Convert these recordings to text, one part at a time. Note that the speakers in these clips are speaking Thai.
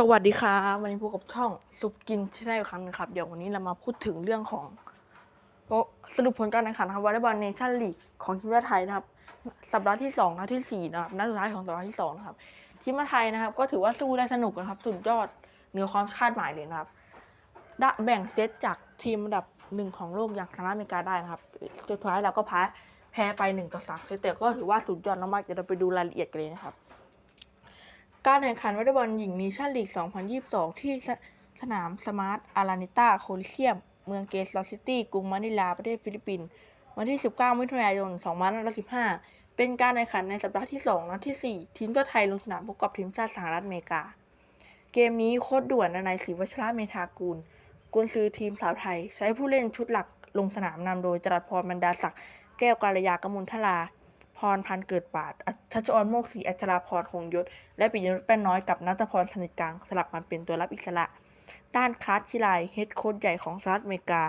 สวัสดีครับวันนี้พบกับช่องซุปกินที่ได้อีกครั้งนึงครับ เดี๋ยววันนี้เรามาพูดถึงเรื่องของสรุปผลการแข่งขันครับวอลเลย์บอลเนชั่นลีกของทีมชาติไทยนะครับ สัปดาห์ที่2นัดที่ 4 นะครับนัดสุดท้ายของสัปดาห์ที่2นะครับทีมชาติไทยนะครับ ก็ถือว่าสู้ได้สนุกนะครับ สุดยอดเหนือความคาดหมายเลยนะครับได้แบ่งเซตจากทีมอันดับหนึ่งของโลกอย่างสหรัฐอเมริกาได้นะครับสุดท้ายเราก็แพ้แพ้ไป1ต่อ3เซตแต่ก็ถือว่าสุดยอดมากๆเดี๋ยวเราไปดูรายละเอียดกันเลยนะครับ การแข่งขันวอลเลย์บอลหญิงนิชั่นลีก 2022 ที่สนามสมาร์ทอารานิต้าโคลิเซียม เมืองเกสลอซิตี้ กรุงมะนิลา ประเทศฟิลิปปินส์ วันที่ 19 มิถุนายน 2515 เป็นการแข่งขันในสัปดาห์ที่ 2 นัดที่ 4 ทีมชาติไทยลงสนามพบกับทีมชาติสหรัฐอเมริกา เกมนี้โค้ดด่วนนายศรีวัชระเมธากูล กุนซือทีมสาวไทย ใช้ผู้เล่นชุดหลักลงสนามนำโดยจรัสพรบรรดาศักดิ์ แก้วกาลยากมลทลา พรพันเกิดปาดอัชัชออนโมกศรีอัชราพรคงยศ และปิยนุชแป้นน้อยกับนัทพรสนิทกลางสลับมาเป็นตัวรับอิสระ ด้านคาร์ดชิไลเฮดโค้ชใหญ่ของสหรัฐอเมริกา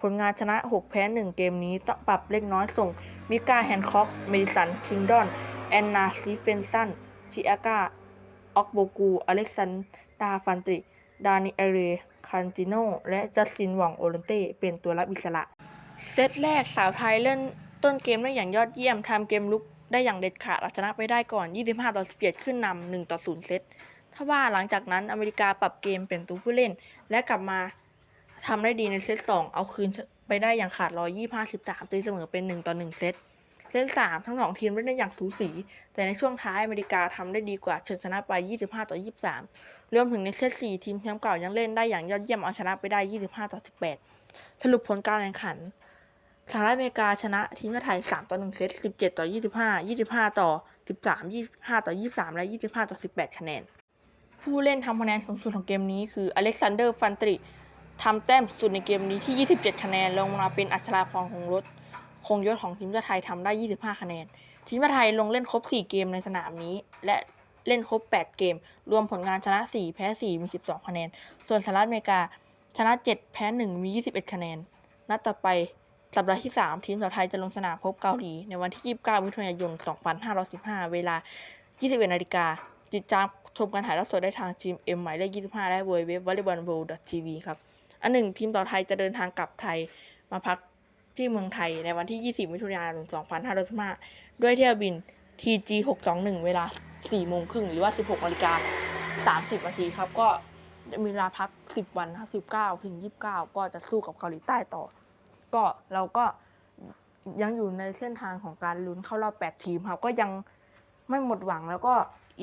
ผลงานชนะ 6 แพ้ 1 เกมนี้ต้องปรับเล็กน้อยส่ง มิกาแฮนคอกเมดิสัน คิงดอน แอนนาซีเฟนสัน ชิอากาออกโบกู อเล็กซานดาฟันติ ดานิเอเรคันจิโน และจัสตินหวังโอเลนเต้ เป็นตัวรับอิสระ เซตแรกสาวไทยเล่น ต้นเกมได้อย่างยอดเยี่ยมทำเกมลุกได้อย่างเด็ดขาดเอาชนะไปได้ก่อน 25 ต่อ 17 ขึ้นนำ1ต่อ 0 เซตถ้าว่าหลังจากนั้นอเมริกาปรับเกมเปลี่ยนตัวผู้เล่น และกลับมาทำได้ดีในเซต 2 เอาคืนไปได้อย่างขาด125 13ตีเสมอเป็น 1 ต่อ 1 เซต เซต 3 ทั้งสองทีมเล่นได้อย่างสูสี แต่ในช่วงท้ายอเมริกาทำได้ดีกว่าเฉินชนะไป 25 ต่อ 23 รวมถึงในเซต 4 ทีมแชมป์เก่ายังเล่นได้อย่างยอดเยี่ยมเอาชนะไปได้ 25 ต่อ 18 สรุปผลการแข่งขัน สหรัฐอเมริกาชนะทีมชาติไทย 3 ต่อ 1 เซต 17 ต่อ 25 25 ต่อ 13 25 ต่อ 23 และ 25 ต่อ 18 คะแนน ผู้เล่นทำคะแนนสูงสุดของเกมนี้คืออเล็กซานเดอร์ฟันตริทำแต้มสุดในเกมนี้ที่ 27 คะแนน ลงมาเป็นอัชราพรคงรถคงยศของทีมชาติไทยทำได้ 25 คะแนน ทีมชาติไทยลงเล่นครบ 4 เกมในสนามนี้ และเล่นครบ 8 เกม รวมผลงานชนะ 4 แพ้ 4 มี 12 คะแนน ส่วนสหรัฐอเมริกาชนะ 7 แพ้ 1 มี 21 คะแนน นัดต่อไป สัปดาห์ที่ 3 ทีมสาวไทยจะลงสนามพบเกาหลี ในวันที่ 29มิถุนายน 2515 เวลา 21นาฬิกาติดตามชมการถ่ายทอดสดได้ทางทีม M หมายเลข25 และ w w w v o l l e y b a l l w o r l d t v ครับ อันหนึ่งทีมต่อไทยจะเดินทางกลับไทยมาพักที่เมืองไทยในวันที่ 20 มิถุนายน 2515 ด้วยเที่ยวบิน TG 621 เวลา 4 โมงครึ่งหรือว่า 16นาฬิกา 30 นาทีครับ ก็มีเวลาพัก 10 วันครับ19 ถึง 29 ก็จะสู้กับเกาหลีใต้ต่อ ก็เราก็ยังอยู่ในเส้นทางของการลุ้นเข้ารอบ8ทีมครับก็ยังไม่หมดหวังแล้วก็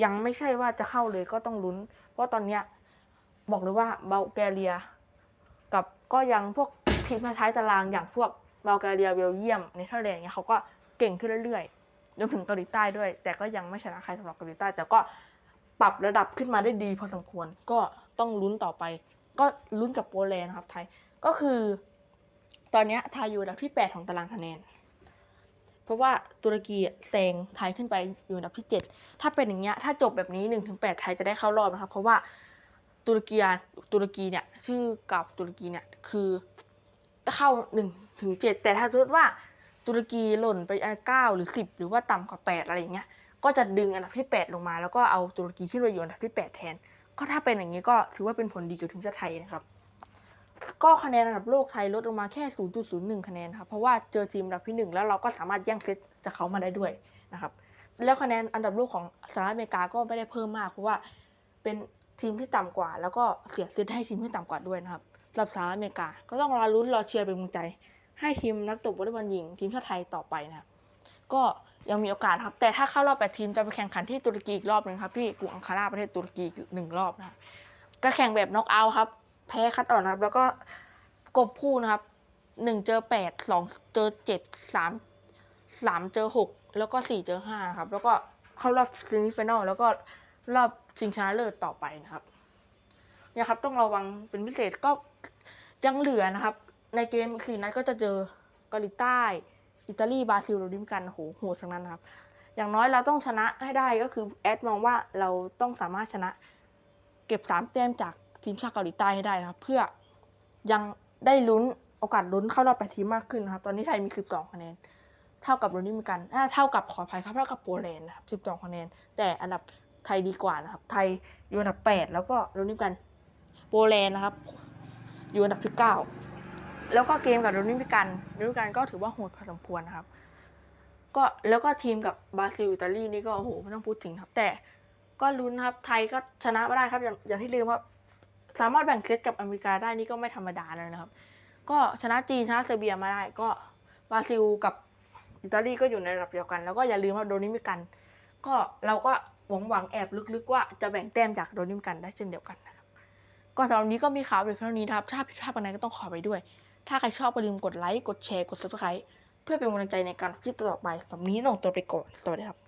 ยังไม่ใช่ว่าจะเข้าเลยก็ต้องลุ้น เพราะตอนเนี้ยบอกเลยว่าเบลแกเรีย กับก็ยังพวกทีมท้ายตารางอย่างพวกเบลแกเรียเบลเยียมเนเธอร์แลนด์เนี่ยเขาก็เก่งขึ้นเรื่อยๆรวมถึงเกาหลีใต้ด้วย แต่ก็ยังไม่ชนะใครสำหรับเกาหลีใต้ แต่ก็ปรับระดับขึ้นมาได้ดีพอสมควรก็ต้องลุ้นต่อไป ก็ลุ้นกับโปแลนด์ครับไทยก็คือ ตอนนี้ไทยอยู่อันดับที่ 8 ของตารางคะแนน เพราะว่าตุรกีแซงไทยขึ้นไปอยู่อันดับที่ 7 ถ้าเป็นอย่างเงี้ย ถ้าจบแบบนี้1นถึงแไทยจะได้เข้ารอบนะครับ เพราะว่าตุรกีตุรกีเนี่ยชื่อกับตุรกีเนี่ยคือเข้า1ถึง7แต่ถ้าสมมติว่าตุรกีหล่นไปอันเก้าหรือ 10 หรือว่าต่ำกว่า 8 อะไรอย่างเงี้ยก็จะดึงอันดับที่ 8 ลงมา แล้วก็เอาตุรกีขึ้นไปอยู่อันดับที่ 8 แทน ก็ถ้าเป็นอย่างนี้ก็ถือว่าเป็นผลดีกับทีมชาติไทยนะครับ ก็คะแนนอันดับโลกไทยลดลงมาแค่ 0.01 คะแนนครับเพราะว่าเจอทีมอันดับที่ 1 แล้วเราก็สามารถแย่งเซตจากเขามาได้ด้วยนะครับแล้วคะแนนอันดับโลกของสหรัฐอเมริกาก็ไม่ได้เพิ่มมากเพราะว่าเป็นทีมที่ต่ำกว่า แล้วก็เสียเซตให้ทีมที่ต่ำกว่าด้วยนะครับสำหรับสหรัฐอเมริกาก็ต้องรอลุ้นรอเชียร์เป็นกำลังใจ ให้ทีมนักตบวอลเลย์บอลหญิงทีมชาติไทยต่อไปนะครับก็ยังมีโอกาสครับ แต่ถ้าเข้ารอบแปดทีมจะไปแข่งขันที่ตุรกีอีกรอบหนึ่งครับที่กรุงอังคาราประเทศตุรกีหนึ่งรอบนะครับก็แข่งแบบน็อกเอาท์ครับ แพ้คัดออกนะครับ แล้วก็กบคู่นะครับหนึ่งเจอแปดสองเจอเจ็ดสามสามเจอหกแล้วก็สี่เจอห้าครับ แล้วก็เข้ารอบซีมิฟิแนลแล้วก็รอบชิงชนะเลิศต่อไปนะครับเนี่ยครับต้องระวังเป็นพิเศษก็ยังเหลือนะครับ ในเกมอีกสี่นัดก็จะเจอเกาหลีใต้ อิตาลีบราซิลเราดิ้มกันโหโหดทั้งนั้นครับ อย่างน้อยเราต้องชนะให้ได้ก็คือแอดมองว่าเราต้องสามารถชนะ เก็บสามแต้มจาก ทีมชาติเกาหลีใต้ให้ได้นะครับ เพื่อยังได้ลุ้นโอกาสลุ้นเข้ารอบแปดทีมมากขึ้นนะครับ ตอนนี้ไทยมีสิบสองคะแนนเท่ากับเรนี่มีกันอ่าเท่ากับขออภัยครับเท่ากับโปแลนด์นะครับสิบสองคะแนน แต่อันดับไทยดีกว่านะครับ ไทยอยู่อันดับ 8 แล้วก็ลุ้นด้วยกันโปแลนด์นะครับ อยู่อันดับที่9แล้วก็เกมกับลุ้นด้วยกันลุ้นด้วยกันก็ถือว่าโหดพอสมควรนะครับ ก็แล้วก็ทีมกับบราซิลอิตาลีนี่ก็โอ้โหไม่ต้องพูดถึงครับ แต่ก็ลุ้นครับ ไทยก็ชนะไม่ได้ครับ อย่างที่ลืมว่า สามารถแบ่งเซตกับอเมริกาได้นี่ก็ไม่ธรรมดาแล้วนะครับ ก็ชนะจีนชนะเซอร์เบียมาได้ก็บราซิลกับอิตาลีก็อยู่ในระดับเดียวกัน แล้วก็อย่าลืมว่าโดนนิมิกัน ก็เราก็หวังหวังแอบลึกๆว่าจะแบ่งแต้มจากโดนนิมิกันได้เช่นเดียวกันนะครับก็สำหรับนนี้ก็มีข่าวเพียงเท่านี้ครับถ้าผิดพลาดอะไรก็ต้องขอไปด้วย ถ้าใครชอบอย่าลืมกดไลค์กดแชร์กด subscribe เพื่อเป็นกำลังใจในการคลิปต่อไปสำหรับวันนี้ต้องตัวไปก่อนสวัสดีครับ